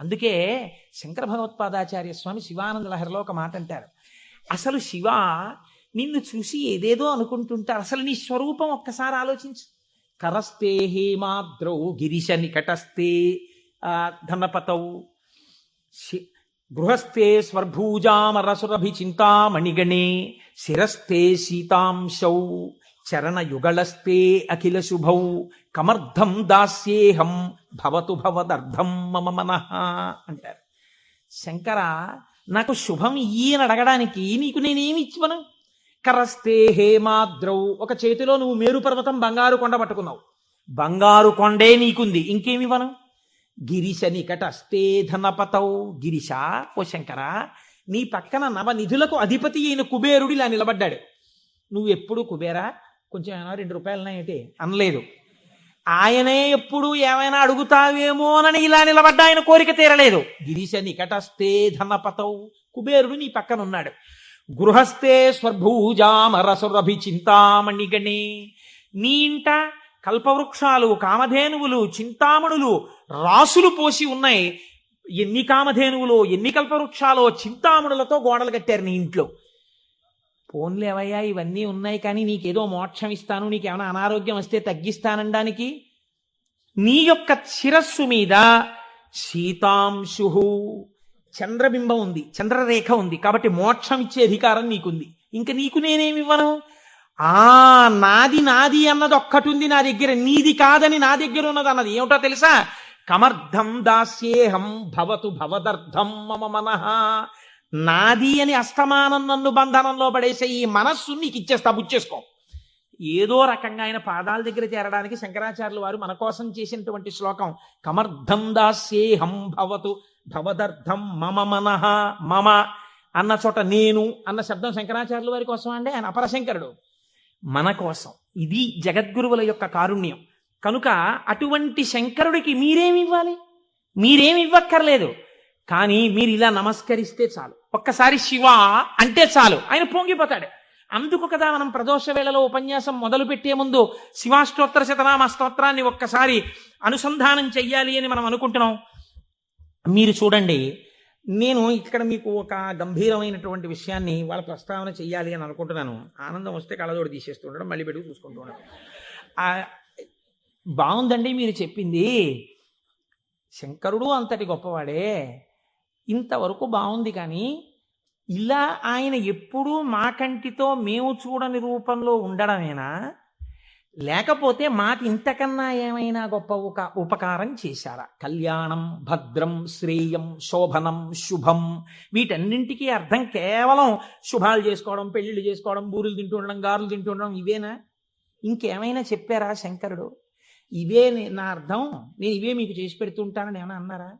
అందుకే శంకర భగవత్పాదాచార్య స్వామి శివానంద లహరిలో ఒక మాట అంటారు. అసలు శివ నిన్ను చూసి ఏదేదో అనుకుంటుంటారు. అసలు నీ స్వరూపం ఒక్కసారి ఆలోచించు. కరస్తే హేమాద్రౌ గిరిశ నికటస్తే ధనపతౌ. శి- గృహస్థే స్వర్భూజామరసురభి చింతామణిగణే శిరస్థే సీతాంశౌ. చరణయుగళస్తే అఖిల శుభౌ కమర్థం దాస్యేహం భవతు భవదర్థం మమ మనః అంటారు. శంకర నాకు శుభం ఈయన అడగడానికి నీకు నేనేమి ఇచ్చివను? కరస్తే హేమాద్రౌ ఒక చేతిలో నువ్వు మేరు పర్వతం బంగారు కొండ పట్టుకున్నావు. బంగారు కొండే నీకుంది ఇంకేమివ్వను? గిరిశ నికటస్తే ధనపతౌ. గిరిశ ఓ శంకర నీ పక్కన నవనిధులకు అధిపతి అయిన కుబేరుడు ఇలా నిలబడ్డాడు. నువ్వు ఎప్పుడు కుబేరా? కొంచెం ఏమైనా రెండు రూపాయలున్నాయేంటి? అనలేదు. ఆయనే ఎప్పుడు ఏమైనా అడుగుతావేమోనని ఇలా నిలబడ్డా ఆయన కోరిక తీరలేదు. గిరీశ నికటస్తే ధనపతౌ కుబేరుడు నీ పక్కన ఉన్నాడు గృహస్థే స్వర్భూజామరసురభి చింతామణిగణే నీ ఇంట కల్పవృక్షాలు కామధేనువులు చింతామణులు రాసులు పోసి ఉన్నాయి. ఎన్ని కామధేనువులో ఎన్ని కల్పవృక్షాలో చింతామణులతో గోడలు కట్టారు నీ ఇంట్లో? పోన్లేవయ్యా ఇవన్నీ ఉన్నాయి కానీ నీకేదో మోక్షం ఇస్తాను నీకేమైనా అనారోగ్యం వస్తే తగ్గిస్తానడానికి నీ యొక్క శిరస్సు మీద సీతాంశు చంద్రబింబం ఉంది చంద్రరేఖ ఉంది కాబట్టి మోక్షం ఇచ్చే అధికారం నీకుంది. ఇంక నీకు నేనేమివ్వను ఆ నాది నాది అన్నది ఒక్కటి ఉంది నా దగ్గర నీది కాదని నా దగ్గర ఉన్నది అన్నది. ఏమిటో తెలుసా? కమర్థం దాస్యేహం భవతు భవదర్థం మమ మనః. నాది అని అస్తమానం నన్ను బంధనంలో పడేసే ఈ మనస్సు నీకు ఇచ్చేస్తా బుచ్చేసుకో ఏదో రకంగా ఆయన పాదాల దగ్గర చేరడానికి శంకరాచార్యులు వారు మన కోసం చేసినటువంటి శ్లోకం కమర్థం దాస్యేహం భవతు భవదర్థం మమ మనః మమ అన్న చోట నేను అన్న శబ్దం శంకరాచార్యుల వారి కోసం అండి? ఆయన అపరశంకరుడు. మన కోసం. ఇది జగద్గురువుల యొక్క కారుణ్యం. కనుక అటువంటి శంకరుడికి మీరేమి ఇవ్వాలి? మీరేమి ఇవ్వక్కర్లేదు. కానీ మీరు ఇలా నమస్కరిస్తే చాలు. ఒక్కసారి శివ అంటే చాలు. ఆయన పొంగిపోతాడు. అందుకు కదా మనం ప్రదోష వేళలో ఉపన్యాసం మొదలు పెట్టే ముందు శివాష్టోత్తర శతనామ స్తోత్రాన్ని ఒక్కసారి అనుసంధానం చెయ్యాలి అని మనం అనుకుంటున్నాం. మీరు చూడండి నేను ఇక్కడ మీకు ఒక గంభీరమైనటువంటి విషయాన్ని వాళ్ళ ప్రస్తావన చెయ్యాలి అని అనుకుంటున్నాను. ఆనందం వస్తే కళ్ళజోడు తీసేస్తుండడం మళ్ళీ పెట్టుకు చూసుకుంటూ ఉండడం. బాగుందండి మీరు చెప్పింది. శంకరుడు అంతటి గొప్పవాడే. ఇంతవరకు బాగుంది కానీ ఇలా ఆయన ఎప్పుడూ మా కంటితో మేము చూడని రూపంలో ఉండడమేనా? లేకపోతే మాకు ఇంతకన్నా ఏమైనా గొప్ప ఒక ఉపకారం చేశారా? కళ్యాణం భద్రం శ్రేయం శోభనం శుభం వీటన్నింటికీ అర్థం కేవలం శుభాలు చేసుకోవడం పెళ్ళిళ్ళు చేసుకోవడం బూరులు తింటూ ఉండడం గారులు తింటూ ఉండడం ఇవేనా? ఇంకేమైనా చెప్పారా శంకరుడు? ఇవే నా అర్థం. నేను ఇవే మీకు చేసి పెడుతుంటానని ఏమైనా అన్నారా?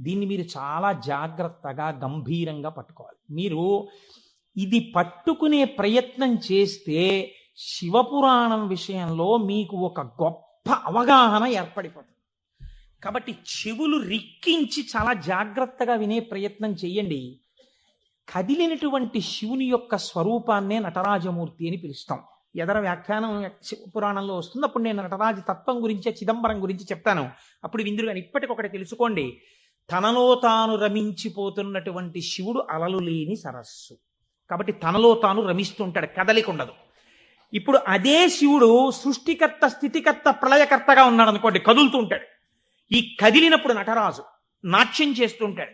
దీన్ని మీరు చాలా జాగ్రత్తగా గంభీరంగా పట్టుకోవాలి. మీరు ఇది పట్టుకునే ప్రయత్నం చేస్తే శివపురాణం విషయంలో మీకు ఒక గొప్ప అవగాహన ఏర్పడిపోతుంది. కాబట్టి చెవులు రిక్కించి చాలా జాగ్రత్తగా వినే ప్రయత్నం చేయండి. కదిలినటువంటి శివుని యొక్క స్వరూపాన్నే నటరాజమూర్తి అని పిలుస్తాం. ఎదర వ్యాఖ్యానం పురాణంలో వస్తుంది అప్పుడు నేను నటరాజ తత్వం గురించి చిదంబరం గురించి చెప్తాను. అప్పుడు విందురు కానీ ఇప్పటికొకటి తెలుసుకోండి. తనలో తాను రమించిపోతున్నటువంటి శివుడు అలలు లేని సరస్సు. కాబట్టి తనలో తాను రమిస్తుంటాడు కదలిక ఉండదు ఇప్పుడు అదే శివుడు సృష్టికర్త స్థితికర్త ప్రళయకర్తగా ఉన్నాడు అనుకోండి కదులుతూ ఉంటాడు ఈ కదిలినప్పుడు నటరాజు నాట్యం చేస్తుంటాడు.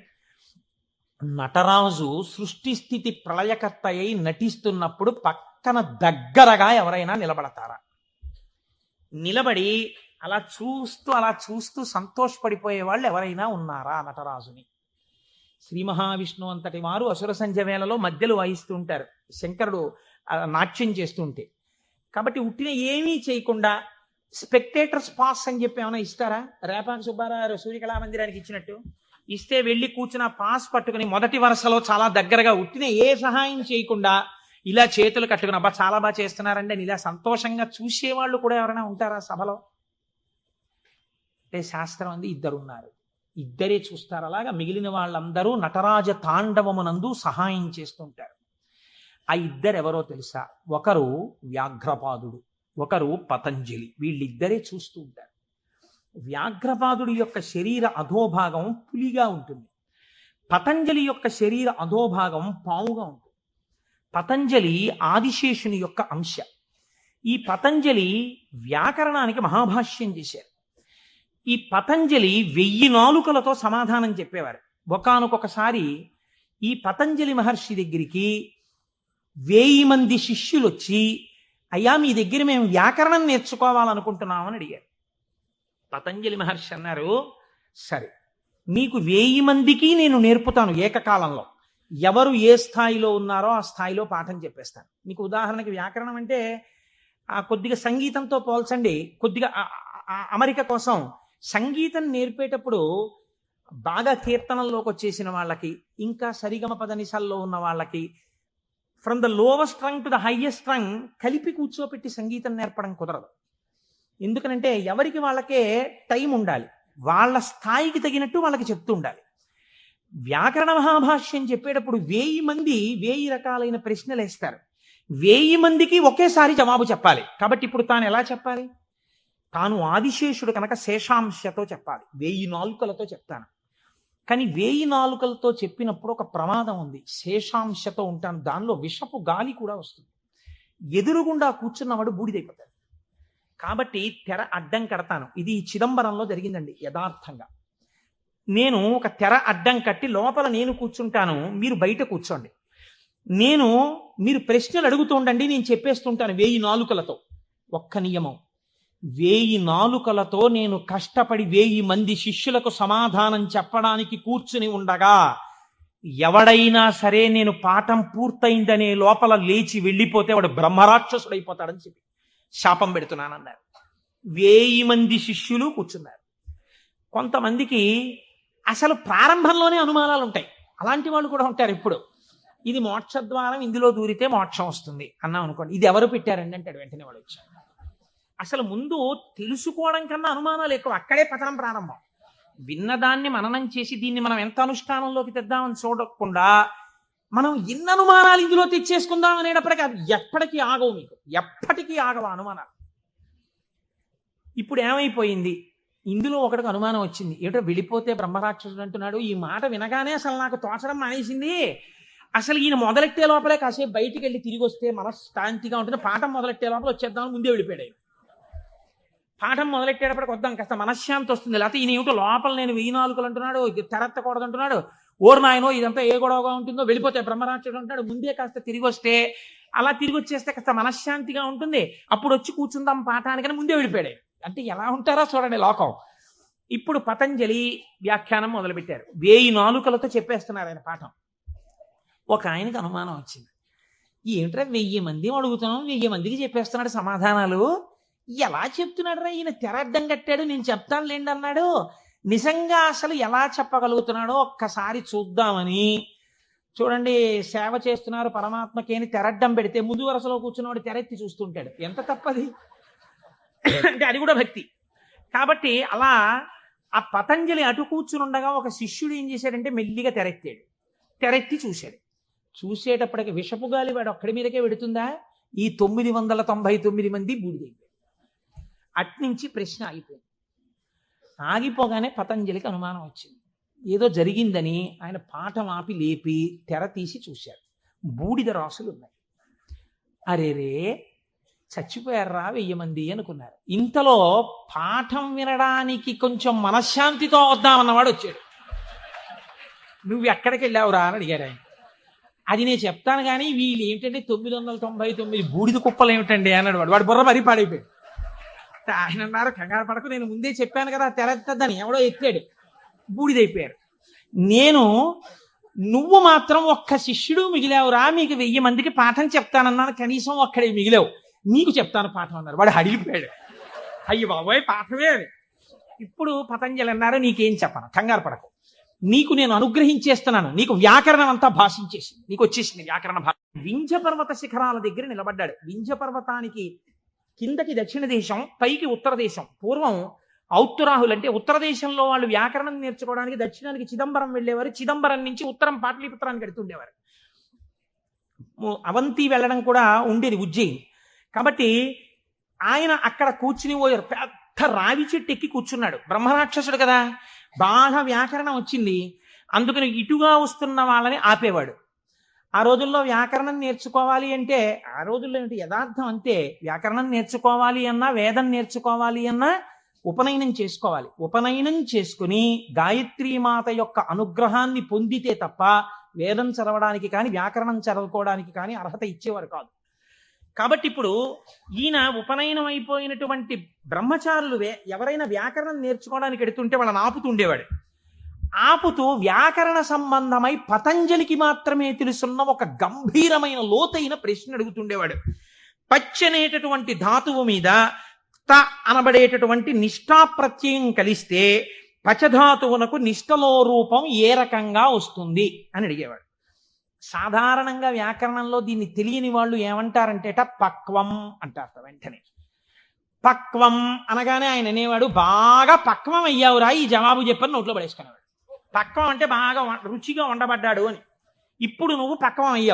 నటరాజు సృష్టి స్థితి ప్రళయకర్త అయి నటిస్తున్నప్పుడు పక్కన దగ్గరగా ఎవరైనా నిలబడతారా? నిలబడి అలా చూస్తూ అలా చూస్తూ సంతోషపడిపోయే వాళ్ళు ఎవరైనా ఉన్నారా? నటరాజుని శ్రీ మహావిష్ణు అంతటి వారు అసుర సంధ్య వేళలో మధ్యలు వాయిస్తూ ఉంటారు. శంకరుడు నాట్యం నాట్యం చేస్తుంటే కాబట్టి ఉట్టిన ఏమీ చేయకుండా స్పెక్టేటర్స్ పాస్ అని చెప్పి ఏమైనా ఇస్తారా? రేపాక సుబ్బారావు సూర్యకళా మందిరానికి ఇచ్చినట్టు. ఇస్తే వెళ్ళి కూర్చున్న పాస్ పట్టుకుని మొదటి వరుసలో చాలా దగ్గరగా ఉట్టిన ఏ సహాయం చేయకుండా ఇలా చేతులు కట్టుకుని అబ్బా చాలా బాగా చేస్తున్నారండి అని ఇలా సంతోషంగా చూసేవాళ్ళు కూడా ఎవరైనా ఉంటారా సభలో? అంటే శాస్త్రం అంది ఇద్దరు ఉన్నారు ఇద్దరే చూస్తారు అలాగా మిగిలిన వాళ్ళందరూ నటరాజ తాండవమునందు సహాయం చేస్తుంటారు. ఆ ఇద్దరు ఎవరో తెలుసా? ఒకరు వ్యాఘ్రపాదుడు ఒకరు పతంజలి. వీళ్ళిద్దరే చూస్తూ ఉంటారు. వ్యాఘ్రపాదుడి యొక్క శరీర అధోభాగం పులిగా ఉంటుంది. పతంజలి యొక్క శరీర అధోభాగం పావుగా ఉంటుంది. పతంజలి ఆదిశేషుని యొక్క అంశ. ఈ పతంజలి వ్యాకరణానికి మహాభాష్యం చేశారు. ఈ పతంజలి వెయ్యి నాలుకలతో సమాధానం చెప్పేవారు. ఒకనకొకసారి ఈ పతంజలి మహర్షి దగ్గరికి వేయి మంది శిష్యులు వచ్చి అయ్యా మీ దగ్గర మేము వ్యాకరణం నేర్చుకోవాలనుకుంటున్నామని అడిగారు. పతంజలి మహర్షి అన్నారు సరే మీకు వేయి మందికి నేను నేర్పుతాను ఏకకాలంలో. ఎవరు ఏ స్థాయిలో ఉన్నారో ఆ స్థాయిలో పాఠం చెప్పేస్తాను. మీకు ఉదాహరణకి వ్యాకరణం అంటే ఆ కొద్దిగా సంగీతంతో పోల్చండి కొద్దిగా అమరిక కోసం సంగీతం నేర్పేటప్పుడు బాగా కీర్తనల్లోకి వచ్చేసిన వాళ్ళకి ఇంకా సరిగమ పదనిసల్లో ఉన్న వాళ్ళకి from the lowest string to the highest string కలిపి కూర్చోపెట్టి సంగీతం నేర్పడం కుదరదు. ఎందుకనంటే ఎవరికి వాళ్ళకే టైం ఉండాలి. వాళ్ళ స్థాయికి తగినట్టు వాళ్ళకి చెప్తూ ఉండాలి. వ్యాకరణ మహాభాష్యం చెప్పేటప్పుడు వేయి మంది వేయి రకాలైన ప్రశ్నలు వేస్తారు వేయి మందికి ఒకేసారి జవాబు చెప్పాలి. కాబట్టి ఇప్పుడు తాను ఎలా చెప్పాలి? తాను ఆదిశేషుడు కనుక శేషాంశతో చెప్పాలి. వేయి నాలుకలతో చెప్తాను. కానీ వేయి నాలుకలతో చెప్పినప్పుడు ఒక ప్రమాదం ఉంది. శేషాంశతో ఉంటాను. దానిలో విషపు గాలి కూడా వస్తుంది. ఎదురుగుండా కూర్చున్నవాడు బూడిదైపోతాడు. కాబట్టి తెర అడ్డం కడతాను. ఇది చిదంబరంలో జరిగిందండి యథార్థంగా. నేను ఒక తెర అడ్డం కట్టి లోపల నేను కూర్చుంటాను. మీరు బయట కూర్చోండి. నేను మీరు ప్రశ్నలు అడుగుతూ ఉండండి నేను చెప్పేస్తుంటాను వేయి నాలుకలతో. ఒక్క నియమం. వేయి నాలుకలతో నేను కష్టపడి వేయి మంది శిష్యులకు సమాధానం చెప్పడానికి కూర్చుని ఉండగా ఎవడైనా సరే నేను పాఠం పూర్తయిందనే లోపల లేచి వెళ్ళిపోతే వాడు బ్రహ్మరాక్షసుడైపోతాడని చెప్పి శాపం పెడుతున్నానన్నారు. వేయి మంది శిష్యులు కూర్చున్నారు. కొంతమందికి అసలు ప్రారంభంలోనే అనుమానాలు ఉంటాయి అలాంటి వాళ్ళు కూడా ఉంటారు ఇప్పుడు. ఇది మోక్షద్వారం ఇందులో దూరితే మోక్షం వస్తుంది అన్నాం అనుకోండి ఇది ఎవరు పెట్టారండి? అంటాడు వెంటనే వాడు వచ్చాడు. అసలు ముందు తెలుసుకోవడం కన్నా అనుమానాలు ఎక్కువ. అక్కడే పతనం ప్రారంభం. విన్నదాన్ని మననం చేసి దీన్ని మనం ఎంత అనుష్ఠానంలోకి తెద్దామని చూడకుండా మనం ఎన్ని అనుమానాలు ఇందులో తెచ్చేసుకుందాం అనేటప్పటికీ అవి ఎప్పటికీ ఆగవు మీకు. ఎప్పటికీ ఆగవు అనుమానాలు. ఇప్పుడు ఏమైపోయింది? ఇందులో ఒకటికి అనుమానం వచ్చింది. ఏటో వెళ్ళిపోతే బ్రహ్మరాక్షసుడు అంటున్నాడు ఈ మాట వినగానే అసలు నాకు తోచడం మానేసింది. అసలు ఈయన మొదలెట్టే లోపలే కాసేపు బయటికి వెళ్ళి తిరిగి వస్తే మనశ్శాంతిగా ఉంటుంది. పాఠం మొదలెట్టే లోపల వచ్చేద్దామని ముందే వెళ్ళిపోయాడు పాఠం మొదలెట్టేటప్పటికి వద్దాం కాస్త మనశ్శాంతి వస్తుంది. లేకపోతే ఈయన ఏమిటో లోపల నేను వెయ్యి నాలుగులు అంటున్నాడు ఇది తెరత్తకూడదు అంటున్నాడు ఓరు నాయనో ఇదంతా ఏ గొడవగా ఉంటుందో వెళ్ళిపోతే బ్రహ్మరాక్షుడు అంటాడు ముందే కాస్త తిరిగి వస్తే అలా తిరిగి వచ్చేస్తే కాస్త మనశ్శాంతిగా ఉంటుంది. అప్పుడు వచ్చి కూర్చుందాం పాఠానికని ముందే వెళ్ళిపోయాడు. అంటే ఎలా ఉంటారో చూడండి లోకం. ఇప్పుడు పతంజలి వ్యాఖ్యానం మొదలుపెట్టారు. వేయి నాలుకలతో చెప్పేస్తున్నారు ఆయన పాఠం. ఒక ఆయనకి అనుమానం వచ్చింది. ఏమిట్రా వెయ్యి మంది అడుగుతున్నాం వెయ్యి మందికి చెప్పేస్తున్నాడు సమాధానాలు? ఎలా చెప్తున్నాడు రా ఈయన తెరడ్డం కట్టాడు నేను చెప్తాను లేండి అన్నాడు. నిజంగా అసలు ఎలా చెప్పగలుగుతున్నాడో ఒక్కసారి చూద్దామని. చూడండి సేవ చేస్తున్నారు పరమాత్మకి అని తెరడ్డం పెడితే ముందు వరుసలో కూర్చున్నవాడు తెరెత్తి చూస్తుంటాడు. ఎంత తప్పది? అంటే అది కూడా భక్తి. కాబట్టి అలా ఆ పతంజలి అటు కూర్చుని ఉండగా ఒక శిష్యుడు ఏం చేశాడంటే మెల్లిగా తెరెత్తాడు. తెరెత్తి చూశాడు. చూసేటప్పటికి విషపు గాలి వాడు ఒక్కడి మీదకే పెడుతుందా ఈ తొమ్మిది వందల తొంభై తొమ్మిది మంది బూడిదైపోయారు. అట్నుంచి ప్రశ్న ఆగిపోయింది. ఆగిపోగానే పతంజలికి అనుమానం వచ్చింది. ఏదో జరిగిందని ఆయన పాఠం ఆపి లేపి తెర తీసి చూశారు బూడిద రాసులు ఉన్నాయి. అరేరే చచ్చిపోయారా వెయ్యి మంది అనుకున్నారు. ఇంతలో పాఠం వినడానికి కొంచెం మనశ్శాంతితో వద్దామన్నవాడు వచ్చాడు. నువ్వు ఎక్కడికి వెళ్ళావురా అని అడిగారు ఆయన. అది నేను చెప్తాను కానీ వీళ్ళు ఏంటంటే తొమ్మిది వందల తొంభై తొమ్మిది బూడిద కుప్పలు ఏమిటండి అన్నాడు వాడు. వాడు బుర్ర మరీ పాడైపోయాడు. ఆయన అన్నారు కంగారు పడకు నేను ముందే చెప్పాను కదా తెలెత్తద్దని ఎవడో ఎత్తాడు. బూడిదైపోయారు. నేను నువ్వు మాత్రం ఒక్క శిష్యుడు మిగిలావురా మీకు వెయ్యి మందికి పాఠం చెప్తానన్నాను కనీసం ఒక్కడే మిగిలావు. నీకు చెప్తాను పాఠం అన్నారు. వాడు అడిగిపోయాడు. అయ్యి బాబోయ్ పాఠమే అది. ఇప్పుడు పతంజలి అన్నారు నీకేం చెప్పను కంగారు పడకు. నీకు నేను అనుగ్రహించేస్తున్నాను నీకు వ్యాకరణం అంతా భాషించేసింది నీకు వచ్చేసింది వ్యాకరణ భాష. వింధ్య పర్వత శిఖరాల దగ్గర నిలబడ్డాడు. వింధ్య పర్వతానికి కిందకి దక్షిణ దేశం పైకి ఉత్తర దేశం. పూర్వం ఔత్తురాహులు అంటే ఉత్తర దేశంలో వాళ్ళు వ్యాకరణం నేర్చుకోవడానికి దక్షిణానికి చిదంబరం వెళ్ళేవారు చిదంబరం నుంచి ఉత్తరం పాటలీపుత్రానికి వెళ్తుండేవారు అవంతి వెళ్ళడం కూడా ఉండేది ఉజ్జయిని. కాబట్టి ఆయన అక్కడ కూర్చుని పోయారు పెద్ద పెద్ద రావి చెట్టు ఎక్కి కూర్చున్నాడు. బ్రహ్మరాక్షసుడు కదా. బాగా వ్యాకరణం వచ్చింది. అందుకని ఇటుగా వస్తున్న వాళ్ళని ఆపేవాడు. ఆ రోజుల్లో వ్యాకరణం నేర్చుకోవాలి అంటే ఆ రోజుల్లో ఏంటి యథార్థం అంతే వ్యాకరణం నేర్చుకోవాలి అన్నా వేదం నేర్చుకోవాలి అన్నా ఉపనయనం చేసుకోవాలి. ఉపనయనం చేసుకుని గాయత్రీ మాత యొక్క అనుగ్రహాన్ని పొందితే తప్ప వేదం చదవడానికి కానీ వ్యాకరణం చదువుకోవడానికి కానీ అర్హత ఇచ్చేవారు కాదు. కాబట్టి ఇప్పుడు ఈయన ఉపనయనం అయిపోయినటువంటి బ్రహ్మచారులు వే- ఎవరైనా వ్యాకరణం నేర్చుకోవడానికి ఎడుతుంటే వాళ్ళని ఆపుతుండేవాడు ఆపుతూ వ్యాకరణ సంబంధమై పతంజలికి మాత్రమే తెలుసున్న ఒక గంభీరమైన లోతైన ప్రశ్న అడుగుతుండేవాడు. పచ్చనేటటువంటి ధాతువు మీద త అనబడేటటువంటి నిష్ఠాప్రత్యయం కలిస్తే పచధాతువునకు నిష్టలో రూపం ఏ రకంగా వస్తుంది అని అడిగేవాడు. సాధారణంగా వ్యాకరణంలో దీన్ని తెలియని వాళ్ళు ఏమంటారంటేట పక్వం అంటారు వెంటనే. పక్వం అనగానే ఆయన అనేవాడు బాగా పక్వం అయ్యావురా ఈ జవాబు చెప్పని నోట్లో పడేసుకునేవాడు. పక్వం అంటే బాగా రుచిగా వండబడ్డాడు అని. ఇప్పుడు నువ్వు పక్వం అయ్యావు.